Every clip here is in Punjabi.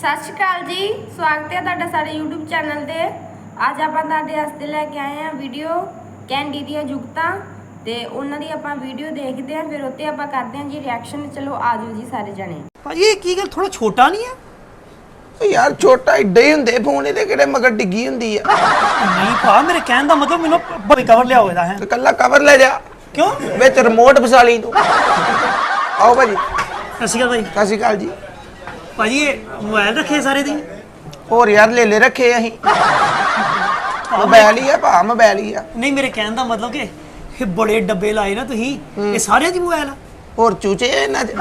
ਸਤਿ ਸ਼੍ਰੀ ਅਕਾਲ ਜੀ। ਸਵਾਗਤ ਹੈ ਤੁਹਾਡਾ ਸਾਡੇ YouTube ਚੈਨਲ ਤੇ। ਅੱਜ ਆਪਾਂ ਤੁਹਾਡੇ ਵਾਸਤੇ ਲੈ ਕੇ ਆਏ ਹਾਂ ਵੀਡੀਓ ਕੈਂਡੀ ਦੀਆਂ ਜੁਗਤਾਂ। ਤੇ ਉਹਨਾਂ ਦੀ ਆਪਾਂ ਵੀਡੀਓ ਦੇਖਦੇ ਹਾਂ ਫਿਰ ਉੱਤੇ ਆਪਾਂ ਕਰਦੇ ਹਾਂ ਜੀ ਰਿਐਕਸ਼ਨ ਚਲੋ ਆਜੋ ਜੀ ਸਾਰੇ ਜਣੇ। ਭਾਜੀ ਇਹ ਕੀ ਗੱਲ ਥੋੜਾ ਛੋਟਾ ਨਹੀਂ ਹੈ? ਓ ਯਾਰ ਛੋਟਾ ਏਡੇ ਹੀ ਹੁੰਦੇ ਫੋਨ ਇਹਦੇ ਕਿਹੜੇ ਮਗਰ ਡਿੱਗੀ ਹੁੰਦੀ ਆ? ਨਹੀਂ ਭਾ ਮੇਰੇ ਕਹਿਣ ਦਾ ਮਤਲਬ ਮੈਨੂੰ ਬੜੀ ਕਵਰ ਲਿਆ ਹੋਇਆ ਹੈ। ਤੇ ਕੱਲਾ ਕਵਰ ਲੈ ਜਾ। ਕਿਉਂ? ਵਿੱਚ ਰਿਮੋਟ ਫਸਾ ਲਈ ਤੂੰ। ਆਓ ਭਾਜੀ। ਸਤਿ ਸ਼੍ਰੀ ਅਕਾਲ ਭਾਈ। ਸਤਿ ਸ਼੍ਰੀ ਅਕਾਲ ਜੀ। ਭਾਜੀ ਇਹ ਮੋਬਾਈਲ ਰੱਖੇ ਸਾਰੇ ਦੀ ਹੋਰ ਯਾਰ ਲੈ ਲੈ ਰੱਖੇ ਅਸੀਂ। ਮੋਬਾਈਲ ਹੀ ਆ ਭਾ ਮੋਬਾਈਲ ਹੀ ਆ। ਨਹੀਂ ਮੇਰੇ ਕਹਿਣ ਦਾ ਮਤਲਬ ਕਿ ਇਹ ਬੜੇ ਡੱਬੇ ਲਾਏ ਨਾ ਤੁਸੀਂ ਇਹ ਸਾਰਿਆਂ ਦੀ ਮੋਬਾਈਲ ਆ। ਹੋਰ ਚੂਚੇ ਇਹਨਾਂ ਚ?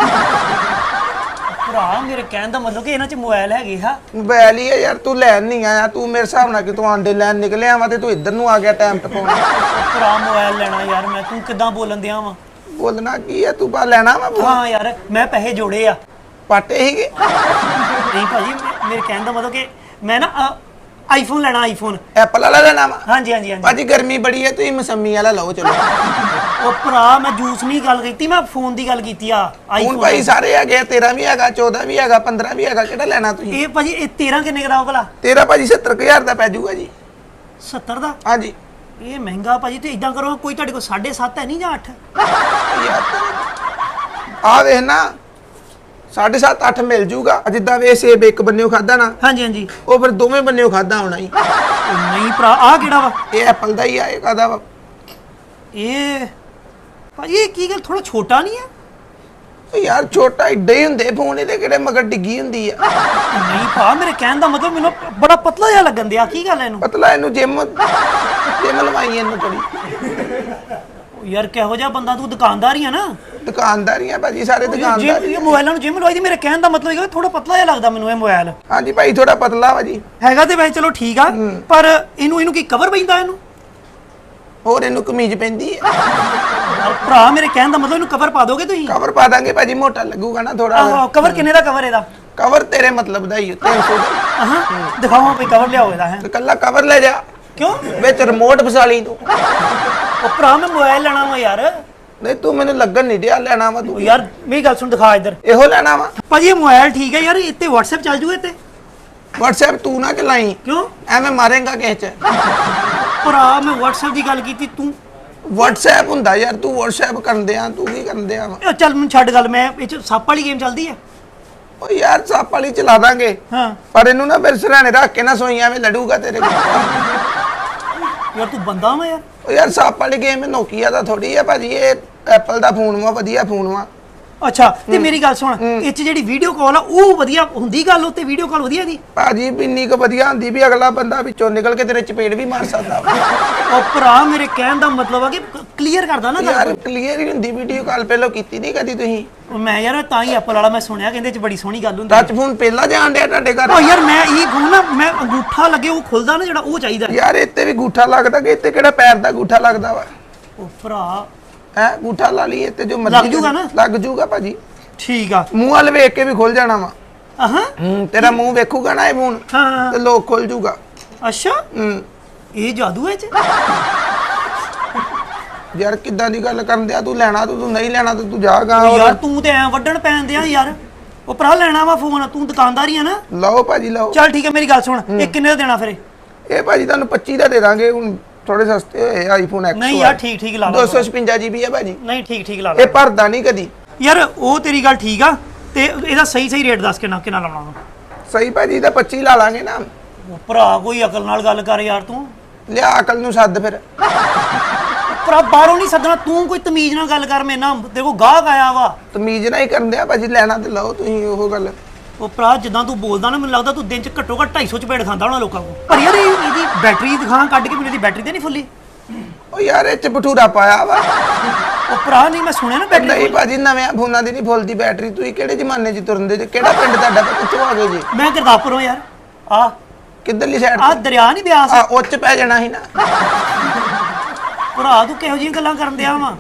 ਭਰਾ ਮੇਰੇ ਕਹਿਣ ਦਾ ਮਤਲਬ ਕਿ ਇਹਨਾਂ 'ਚ ਮੋਬਾਈਲ ਹੈਗੇ ਆ। ਮੋਬਾਈਲ ਹੀ ਆ ਯਾਰ ਤੂੰ ਲੈਣ ਨਹੀਂ ਆਇਆ ਤੂੰ ਮੇਰੇ ਹਿਸਾਬ ਨਾਲ ਕਿ ਤੂੰ ਆਂਡੇ ਲੈਣ ਨਿਕਲਿਆ ਵਾ ਤੇ ਤੂੰ ਇੱਧਰ ਨੂੰ ਆ ਗਿਆ ਟਾਈਮ ਟਪਾਉਣ ਭਰਾ ਮੋਬਾਈਲ ਲੈਣਾ ਯਾਰ ਮੈਂ ਤੂੰ ਕਿੱਦਾਂ ਬੋਲਣ ਦਿਆਂ ਵਾ? ਬੋਲਣਾ ਕੀ ਆ ਤੂੰ ਬਾ ਲੈਣਾ ਵਾ ਹਾਂ ਯਾਰ ਮੈਂ ਪੈਸੇ ਜੋੜੇ ਆ। ਪਾਟੇ ਹੀਗੇ ਨਹੀਂ ਭਾਜੀ ਮੇਰੇ ਕਹਿਣ ਦਾ ਮਤਲਬ ਕਿ ਮੈਂ ਨਾ ਆਈਫੋਨ ਲੈਣਾ ਆਈਫੋਨ ਐਪਲ ਵਾਲਾ ਲੈਣਾ ਵਾ? ਹਾਂਜੀ ਹਾਂਜੀ ਹਾਂਜੀ। ਭਾਜੀ ਗਰਮੀ ਬੜੀ ਹੈ ਤੁਸੀਂ ਮਸੰਮੀ ਵਾਲਾ ਲਓ ਚਲੋ। ਉਹ ਭਰਾ ਮੈਂ ਜੂਸ ਨਹੀਂ ਗੱਲ ਕੀਤੀ ਮੈਂ ਫੋਨ ਦੀ ਗੱਲ ਕੀਤੀ ਆ ਆਈਫੋਨ ਭਾਈ ਸਾਰੇ ਹੈਗੇ ਆ, 13 ਵੀ ਹੈਗਾ 14 ਵੀ ਹੈਗਾ 15 ਵੀ ਹੈਗਾ ਕਿਹੜਾ ਲੈਣਾ ਤੁਸੀਂ? ਇਹ ਭਾਜੀ ਇਹ 13 ਕਿੰਨੇ ਕਰਾਓ ਭਲਾ? ਤੇਰਾ ਭਾਜੀ 70000 ਦਾ ਪੈ ਜਾਊਗਾ ਜੀ। 70 ਦਾ? ਹਾਂਜੀ। ਇਹ ਮਹਿੰਗਾ ਭਾਜੀ ਤੇ ਇਦਾਂ ਕਰੋ ਕੋਈ ਤੁਹਾਡੇ ਕੋਲ 7.5 ਹੈ ਨਹੀਂ ਜਾਂ 8 ਆ। ਵੇਖ ਨਾ 7.5 8 ਮਿਲ ਜੂਗਾ। ਜਿੱਦਾਂ ਵੇ ਸੇਬ ਇੱਕ ਬੰਨਿਓ ਖਾਦਾ ਨਾ ਹਾਂਜੀ ਹਾਂਜੀ। ਉਹ ਫਿਰ ਦੋਵੇਂ ਬੰਨਿਓ ਖਾਦਾ ਹੋਣਾ ਹੀ। ਉਹ ਨਹੀਂ ਭਰਾ ਆ ਕਿਹੜਾ ਵਾ? ਇਹ ਐਪਲ ਦਾ ਹੀ ਆ ਇਹ ਕਾਦਾ ਵਾ? ਇਹ ਭਾਜੀ ਇਹ ਕੀ ਗੱਲ ਥੋੜਾ ਛੋਟਾ ਨਹੀਂ ਹੈ ਓ ਯਾਰ ਛੋਟਾ ਏਡੇ ਹੀ ਹੁੰਦੇ ਫੋਨ ਇਹਦੇ ਕਿਹੜੇ ਮਗਰ ਡਿੱਗੀ ਹੁੰਦੀ ਆ? ਨਹੀਂ ਭਾ ਮੇਰੇ ਕਹਿਣ ਦਾ ਮਤਲਬ ਮੈਨੂੰ ਬੜਾ ਪਤਲਾ ਜਿਹਾ ਲੱਗਣ ਦਿਆ ਕੀ ਗੱਲ ਹੈ ਇਹਨੂੰ? ਪਤਲਾ ਇਹਨੂੰ ਜਿਮ ਜਿਮ ਲਵਾਈ ਇਹਨੂੰ ਥੋੜੀ ਉਹ ਯਾਰ ਕਿਹੋ ਜਿਹਾ ਬੰਦਾ ਤੂੰ ਦੁਕਾਨਦਾਰ ਹੀ ਆ ਨਾ। ਦੁਕਾਨਦਾਰੀਆਂ ਭਾਜੀ ਸਾਰੇ ਦੁਕਾਨਦਾਰ ਜਿਮ ਇਹ ਆ। ਮੋਬਾਈਲਾਂ ਨੂੰ ਜਿਮ ਲਵਾਈ ਦੀ ਮੇਰੇ ਕਹਿਣ ਦਾ ਮਤਲਬ ਇਹ ਹੈ ਥੋੜਾ ਪਤਲਾ ਜਿਹਾ ਲੱਗਦਾ ਮੈਨੂੰ ਇਹ ਮੋਬਾਈਲ ਹਾਂਜੀ ਭਾਈ ਥੋੜਾ ਪਤਲਾ ਵਾ ਜੀ। ਹੈਗਾ ਤੇ ਵੈਸੇ ਚਲੋ ਠੀਕ ਆ ਪਰ ਇਹਨੂੰ ਇਹਨੂੰ ਕੀ ਕਵਰ ਪੈਂਦਾ ਇਹਨੂੰ? ਹੋਰ ਇਹਨੂੰ ਕਮੀਜ਼ ਪੈਂਦੀ ਹੈ ਯਾਰ ਭਰਾ ਮੇਰੇ ਕਹਿਣ ਦਾ ਮਤਲਬ ਇਹਨੂੰ ਕਵਰ ਪਾ ਦੋਗੇ ਤੁਸੀਂ? ਕਵਰ ਪਾ ਦਾਂਗੇ ਭਾਜੀ ਮੋਟਾ ਲੱਗੂਗਾ ਨਾ ਥੋੜਾ ਆਹੋ ਕਵਰ ਕਿੰਨੇ ਦਾ ਕਵਰ ਇਹਦਾ? ਕਵਰ ਤੇਰੇ ਮਤਲਬ ਦਾ ਹੀ ਹੈ 300 ਦਾ। ਹਾਂ ਦਿਖਾਓ ਕੋਈ ਕਵਰ ਲਿਆਓ ਇਹਦਾ ਹੈ। ਤੇ ਕੱਲਾ ਕਵਰ ਲੈ ਜਾ। ਕਿਉਂ? ਵਿੱਚ ਰਿਮੋਟ ਫਸਾ ਲਈ ਤੂੰ। ਉਹ ਭਰਾ ਮੈਂ ਮੋਬਾਈਲ ਲੈਣਾ ਵਾ ਯਾਰ। ਨਹੀਂ ਤੂੰ ਮੈਨੂੰ ਲੱਗਣ ਨਹੀਂ ਦਿਆ ਲੈਣਾ ਵਾ ਉਹ ਤੂੰ। ਯਾਰ ਮੇਰੀ ਗੱਲ ਸੁਣ ਦਿਖਾ ਇੱਧਰ। ਇਹੋ ਲੈਣਾ ਵਾ। ਭਾਜੀ ਇਹ ਮੋਬਾਈਲ ਠੀਕ ਹੈ ਯਾਰ ਇੱਥੇ WhatsApp ਚੱਲ ਜੂਗਾ ਇੱਥੇ? WhatsApp ਤੂੰ ਨਾ ਚਲਾਈ। ਕਿਉਂ? ਐਵੇਂ ਮਾਰੇਗਾ ਕਿਸੇ ਚ। ਭਰਾ ਮੈਂ WhatsApp ਦੀ ਗੱਲ ਕੀਤੀ ਤੂੰ? WhatsApp ਹੁੰਦਾ ਯਾਰ ਤੂੰ WhatsApp ਕਰਦੇ ਆ ਤੂੰ ਕੀ ਕਰਦੇ ਆ ਇਹ ਚੱਲ ਮੈਨੂੰ ਛੱਡ ਗੱਲ ਮੈਂ ਇਹ ਚ ਸੱਪ ਵਾਲੀ ਗੇਮ ਚੱਲਦੀ ਹੈ ਓ ਯਾਰ ਸੱਪ ਵਾਲੀ ਚਲਾ ਦਾਂਗੇ। ਹਾਂ। ਪਰ ਇਹਨੂੰ ਨਾ ਫਿਰ ਸਰਾਣੇ ਰੱਖ ਕੇ ਨਾ ਸੋਈ ਐਵੇਂ ਲੜੂਗਾ ਤੇਰੇ ਕੋਲ ਯਾਰ ਤੂੰ ਬੰਦਾ ਵਾ ਯਾਰ। ਉਹ ਯਾਰ ਸੱਪ ਵਾਲੀ ਗੇਮ ਨੋਕੀਆ ਦਾ ਥੋੜੀ ਆ ਭਾਜੀ, ਇਹ ਐਪਲ ਦਾ ਫੋਨ ਵਾ, ਵਧੀਆ ਫੋਨ ਵਾ। ਅੱਛਾ ਤੇ ਮੇਰੀ ਗੱਲ ਸੁਣ ਇਹ ਚ ਜਿਹੜੀ ਵੀਡੀਓ ਕਾਲ ਆ ਉਹ ਵਧੀਆ ਹੁੰਦੀ ਗੱਲ ਉੱਤੇ ਵੀਡੀਓ ਕਾਲ ਵਧੀਆ ਦੀ? ਭਾਜੀ ਇੰਨੀ ਕੁ ਵਧੀਆ ਹੁੰਦੀ ਵੀ ਅਗਲਾ ਬੰਦਾ ਵਿੱਚੋਂ ਨਿਕਲ ਕੇ ਤੇਰੇ ਚਪੇੜ ਵੀ ਮਾਰ ਸਕਦਾ ਉਹ ਭਰਾ ਮੇਰੇ ਕਹਿਣ ਦਾ ਮਤਲਬ ਆ ਕਿ ਕਲੀਅਰ ਕਰਦਾ ਨਾ ਯਾਰ ਕਲੀਅਰ ਹੀ ਹੁੰਦੀ ਵੀਡੀਓ ਕਾਲ ਪਹਿਲਾਂ ਕੀਤੀ ਨਹੀਂ ਕਦੀ ਤੁਸੀਂ। ਮੈਂ ਯਾਰ ਤਾਂ ਹੀ ਐਪਲ ਵਾਲਾ ਮੈਂ ਸੁਣਿਆ ਕਹਿੰਦੇ ਚ ਬੜੀ ਸੋਹਣੀ ਗੱਲ ਹੁੰਦੀ ਟੱਚ ਫੋਨ ਪਹਿਲਾਂ ਜਾਣ ਡਿਆ ਤੁਹਾਡੇ ਘਰ। ਉਹ ਯਾਰ ਮੈਂ ਇਹ ਫੋਨ ਨਾ ਮੈਂ ਅੰਗੂਠਾ ਲੱਗੇ ਉਹ ਖੁੱਲਦਾ ਨਾ ਜਿਹੜਾ ਉਹ ਚਾਹੀਦਾ। ਯਾਰ ਇੱਥੇ ਵੀ ਗੂਠਾ ਲੱਗਦਾ ਕਿ ਇੱਥੇ ਕਿਹੜਾ ਪੈਰ ਦਾ ਗੂਠਾ ਲੱਗਦਾ ਵਾ? ਉਹ ਭਰਾ ਹੈ ਗੂਠਾ ਲਾ ਲਈ ਇੱਥੇ ਜੋ ਮਰਜ਼ੀ ਲੱਗ ਜੂਗਾ ਨਾ? ਲੱਗ ਜੂਗਾ ਭਾਜੀ। ਠੀਕ ਆ। ਮੂੰਹ ਵਾਲ ਵੇਖ ਕੇ ਵੀ ਖੁੱਲ ਜਾਣਾ ਵਾ। ਆਹਾਂ ਹੂੰ ਤੇਰਾ ਮੂੰਹ ਵੇਖੂਗਾ ਨਾ ਇਹ ਫੋਨ ਹਾਂ ਤੇ ਲੋਕ ਖੁੱਲ ਜੂਗਾ। ਅੱਛਾ। ਹੂੰ। ਇਹ ਜਾਦੂ ਹੈ ਚ? ਯਾਰ ਕਿੱਦਾਂ ਦੀ ਗੱਲ ਕਰਨ ਦਿਆ? ਤੂੰ ਲੈਣਾ ਤੂੰ ਤੂੰ ਨਹੀਂ ਲੈਣਾ ਤੇ ਤੂੰ ਜਾ ਗਾ ਯਾਰ ਤੂੰ ਤੇ ਐ ਵੱਢਣ ਪੈਣ ਦਿਆ ਯਾਰ। ਉਹ ਭਰਾ ਲੈਣਾ ਵਾ ਫੋਨ ਤੂੰ ਦੁਕਾਨਦਾਰ ਹੀ ਆ ਨਾ। ਲਓ ਭਾਜੀ ਲਓ। ਚੱਲ ਠੀਕ ਹੈ ਮੇਰੀ ਗੱਲ ਸੁਣ। ਇਹ ਕਿੰਨੇ ਦਾ ਦੇਣਾ ਫਿਰ ਇਹ? ਇਹ ਭਾਜੀ ਤੁਹਾਨੂੰ 25 ਦਾ ਦੇ ਦਾਂਗੇ ਹੁਣ ਥੋੜੇ ਸਸਤੇ ਹੋਏ ਆਈਫੋਨ ਐਕਸ ਨਹੀਂ ਯਾਰ ਠੀਕ ਠੀਕ ਲਾ ਲਾ 256 ਜੀਬੀ ਹੈ ਭਾਜੀ। ਨਹੀਂ ਠੀਕ ਠੀਕ ਲਾ ਲਾ ਇਹ ਭਰਦਾ ਨਹੀਂ ਕਦੀ। ਯਾਰ ਉਹ ਤੇਰੀ ਗੱਲ ਠੀਕ ਆ ਤੇ ਇਹਦਾ ਸਹੀ ਸਹੀ ਰੇਟ ਦੱਸ ਕਿੰਨਾ ਕਿੰਨਾ ਲਾਉਣਾ ਸਹੀ ਭਾਜੀ ਦਾ 25 ਲਾ ਲਾਂਗੇ ਨਾ। ਭਰਾ ਕੋਈ ਅਕਲ ਨਾਲ ਗੱਲ ਕਰ ਯਾਰ ਤੂੰ। ਲਿਆ ਅਕਲ ਨੂੰ ਸੱਦ ਫਿਰ। ਭਰਾ ਬਾਹਰੋਂ ਨਹੀਂ ਸੱਦਣਾ ਤੂੰ ਕੋਈ ਤਮੀਜ਼ ਨਾਲ ਗੱਲ ਕਰ ਮੇਰੇ ਨਾਲ। ਦੇਖੋ ਗਾਹਕ ਆਇਆ ਵਾ। ਤਮੀਜ਼ ਨਾਲ ਹੀ ਕਰਨ ਦਿਆ ਭਾਜੀ ਲੈਣਾ ਤੇ ਲਓ ਤੁਸੀਂ ਉਹ ਗੱਲ। ਉਹ ਭਰਾ ਜਿੱਦਾਂ ਤੂੰ ਬੋਲਦਾ ਨਾ ਮੈਨੂੰ ਲੱਗਦਾ ਤੂੰ ਦਿਨ ਚ ਘੱਟੋ ਘੱਟ 250 ਚਪੇੜ ਖਾਂਦਾ ਹੋਣਾ ਲੋਕਾਂ ਕੋਲ। ਪਰ ਯਾਰ ਇਹ- ਇਹਦੀ ਬੈਟਰੀ ਦਿਖਾ ਕੱਢ ਕੇ ਮੈਨੂੰ ਇਹਦੀ ਬੈਟਰੀ ਤੇ ਨਹੀਂ ਫੁੱਲੀ? ਉਹ ਯਾਰ ਇਹ ਚ ਭਟੂਰਾ ਪਾਇਆ ਵਾ। ਉਹ ਭਰਾ ਨਹੀਂ ਮੈਂ ਸੁਣਿਆ ਨਾ ਬੈਟਰੀ ਨਹੀਂ ਭਾਜੀ ਨਵੇਂ ਫੋਨਾਂ ਦੀ ਨਹੀਂ ਫੁੱਲਦੀ ਬੈਟਰੀ ਤੁਸੀਂ ਕਿਹੜੇ ਜ਼ਮਾਨੇ 'ਚ ਤੁਰੰਦੇ ਜੇ? ਕਿਹੜਾ ਪਿੰਡ ਤੁਹਾਡਾ? ਤੇ ਕਿੱਥੋਂ ਆ ਗਏ ਜੀ? ਮੈਂ ਗੁਰਦਾਸਪੁਰੋਂ ਯਾਰ। ਆ। ਕਿੱਧਰਲੀ ਸਾਈਡ ਆ ਦਰਿਆ ਨਹੀਂ ਬਿਆਸ ਆ ਉੱਚ ਪੈ ਜਾਣਾ ਸੀ ਨਾ। ਭਰਾ ਤੂੰ ਕਿਹੋ ਜਿਹੀਆਂ ਗੱਲਾਂ ਕਰਨ ਦਿਆ ਵਾ?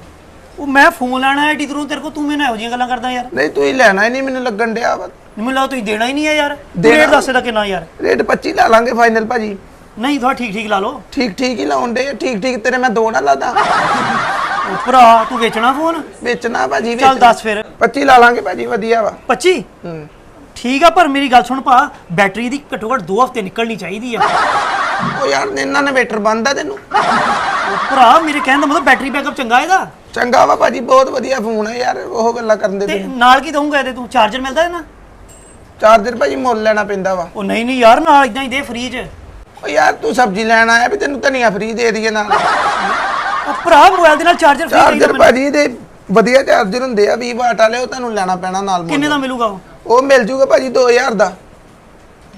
ਉਹ ਮੈਂ ਫੋਨ ਲੈਣਾ ਐਡੀ ਦੂਰੋਂ ਤੇਰੇ ਕੋਲ ਤੂੰ ਮੈਨੂੰ ਇਹੋ ਜਿਹੀਆਂ ਗੱਲਾਂ ਕਰਦਾ ਯਾਰ। ਨਹੀਂ ਤੁਸੀਂ ਲੈਣਾ ਹੀ ਨਹੀਂ ਮੈਨੂੰ ਲੱਗਣ ਡਿਆ ਵਾ। ਮੈਨੂੰ ਲੱਗਦਾ ਤੁਸੀਂ ਦੇਣਾ ਹੀ ਨਹੀਂ ਹੈ ਯਾਰ। ਰੇਟ ਦੱਸ ਇਹਦਾ ਕਿੰਨਾ ਯਾਰ। ਰੇਟ 25 ਲਾ ਲਾਂਗੇ ਫਾਈਨਲ ਭਾਜੀ। ਨਹੀਂ ਥੋੜਾ ਠੀਕ ਠੀਕ ਲਾ ਲਓ। ਠੀਕ ਠੀਕ ਹੀ ਲਾਉਣ ਦੇ ਠੀਕ ਠੀਕ ਤੇਰੇ ਮੈਂ ਦੋ ਨਾ ਲਾਦਾ। ਭਰਾ ਤੂੰ ਵੇਚਣਾ ਫੋਨ? ਵੇਚਣਾ ਭਾਜੀ ਚੱਲ। ਦੱਸ ਫਿਰ। 25 ਲਾ ਲਾਂਗੇ ਭਾਜੀ ਵਧੀਆ ਵਾ। 25 ਹੂੰ। ਠੀਕ ਆ ਪਰ ਮੇਰੀ ਗੱਲ ਸੁਣ ਭਾ ਬੈਟਰੀ ਦੀ ਘੱਟੋ ਘੱਟ 2 ਹਫ਼ਤੇ ਨਿਕਲਣੀ ਚਾਹੀਦੀ ਆ। ਉਹ ਯਾਰ ਇਹਨਾਂ ਨੇ ਵੇਟਰ ਬੰਦਾ ਤੈਨੂੰ? ਭਰਾ ਮੇਰੇ ਕਹਿਣ ਦਾ ਮਤਲਬ ਬੈਟਰੀ ਬੈਕਅਪ ਚੰਗਾ ਇਹਦਾ? ਚੰਗਾ ਵਾ ਭਾਜੀ ਬਹੁਤ ਵਧੀਆ ਫੋਨ ਹੈ ਯਾਰ ਉਹ ਗੱਲਾਂ ਕਰਨ ਦੇ ਤੇ ਨਾਲ ਕੀ ਦਊਂਗਾ ਇਹਦੇ ਤੂੰ? ਚਾਰਜਰ ਮਿਲਦਾ ਹੈ ਨਾ ਚਾਰਜਰ ਭਾਜੀ ਮੁੱਲ ਲੈਣਾ ਪੈਂਦਾ ਵਾ। ਉਹ ਨਹੀਂ ਨਹੀਂ ਯਾਰ ਨਾਲ ਇਦਾਂ ਹੀ ਦੇ ਫ੍ਰੀ ਚ। ਉਹ ਯਾਰ ਤੂੰ ਸਬਜ਼ੀ ਲੈਣ ਆਇਆ ਵੀ ਤੈਨੂੰ ਧਨੀਆ ਫ੍ਰੀ ਦੇ ਦਈਏ ਨਾਲ। ਉਹ ਭਰਾ ਮੋਬਾਈਲ ਦੇ ਨਾਲ ਚਾਰਜਰ ਫ੍ਰੀ ਚਾਰਜਰ ਮੈਨੂੰ। ਭਾਜੀ ਦੇ ਵਧੀਆ ਚਾਰਜਰ ਹੁੰਦੇ ਆ 20 ਵਾਟ ਵਾਲੇ ਉਹ ਤੁਹਾਨੂੰ ਲੈਣਾ ਪੈਣਾ ਨਾਲ ਮੁੱਲ। ਕਿੰਨੇ ਦਾ ਮਿਲੂਗਾ ਉਹ? ਉਹ ਮਿਲ ਜੂਗਾ ਭਾਜੀ 2000 ਦਾ।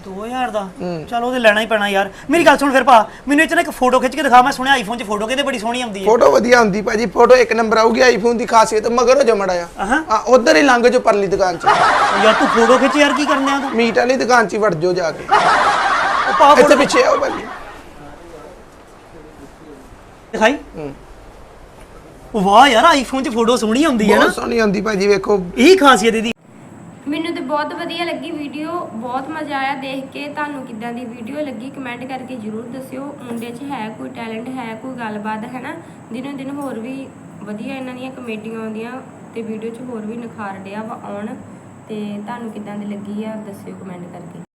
2000 ਦਾ? ਚਲ ਉਹਦੇ ਲੈਣਾ ਹੀ ਪੈਣਾ ਯਾਰ। ਮੇਰੀ ਗੱਲ ਸੁਣ ਫਿਰ ਭਾ ਮੈਨੂੰ ਇਹ ਚ ਨਾ ਇੱਕ ਫੋਟੋ ਖਿੱਚ ਕੇ ਦਿਖਾ ਮੈਂ ਸੁਣਿਆ ਆਈਫੋਨ 'ਚ ਫੋਟੋ ਕਿਤੇ ਬੜੀ ਸੋਹਣੀ ਆਉਂਦੀ ਹੈ? ਫੋਟੋ ਵਧੀਆ ਹੁੰਦੀ ਭਾਜੀ ਫੋਟੋ ਇੱਕ ਨੰਬਰ ਆਊਗੀ ਆਈਫੋਨ ਦੀ ਖਾਸੀਅਤ ਮਗਰ ਹੋ ਜਮੜਾ ਆ ਅਹਾਂ। ਆ ਉਧਰ ਹੀ ਲੰਘ ਜੋ ਪਰਲੀ ਦੁਕਾਨ 'ਚ। ਯਾਰ ਤੂੰ ਫੋਟੋ ਖਿੱਚ ਯਾਰ ਕੀ ਕਰਨੇ ਆ ਤੂੰ ਮੀਟ ਵਾਲੀ ਦੁਕਾਨ 'ਚ ਹੀ ਵੜ ਜਾਓ ਜਾ ਕੇ। ਉਹ ਭਾ ਇੱਥੇ ਫੋਟੋ ਪਿੱਛੇ ਆਓ ਭਾਜੀ। ਦਿਖਾਈ? ਹੂੰ। ਵਾਹ ਯਾਰ ਆਈਫੋਨ 'ਚ ਫੋਟੋ ਸੋਹਣੀ ਆਉਂਦੀ ਹੈ ਨਾ। ਬਹੁਤ ਸੋਹਣੀ ਆਉਂਦੀ ਭਾਜੀ ਵੇਖੋ। ਇਹੀ ਖਾਸੀਅਤ ਇਹਦੀ। ਮੈਨੂੰ ਤੇ ਬਹੁਤ ਵਧੀਆ ਲੱਗੀ ਵੀਡੀਓ, ਬਹੁਤ ਮਜ਼ਾ ਆਇਆ ਦੇਖ ਕੇ। ਤੁਹਾਨੂੰ ਕਿੱਦਾਂ ਦੀ ਵੀਡੀਓ ਲੱਗੀ ਕਮੈਂਟ ਕਰਕੇ ਜਰੂਰ ਦੱਸਿਓ। ਮੁੰਡੇ 'ਚ ਹੈ ਕੋਈ ਟੈਲੈਂਟ, ਹੈ ਕੋਈ ਗੱਲਬਾਤ ਹੈ ਨਾ ਦਿਨੋਂ ਦਿਨ ਹੋਰ ਵੀ ਵਧੀਆ ਇਹਨਾਂ ਦੀਆਂ ਕਮੇਡੀਆਂ ਆਉਂਦੀਆਂ ਤੇ ਵੀਡੀਓ 'ਚ ਹੋਰ ਵੀ ਨਿਖਾਰ ਡਿਆ ਵਾ ਆਉਣ। ਤੇ ਤੁਹਾਨੂੰ ਕਿੱਦਾਂ ਦੀ ਲੱਗੀ ਆ, ਦੱਸਿਓ ਕਮੈਂਟ ਕਰਕੇ।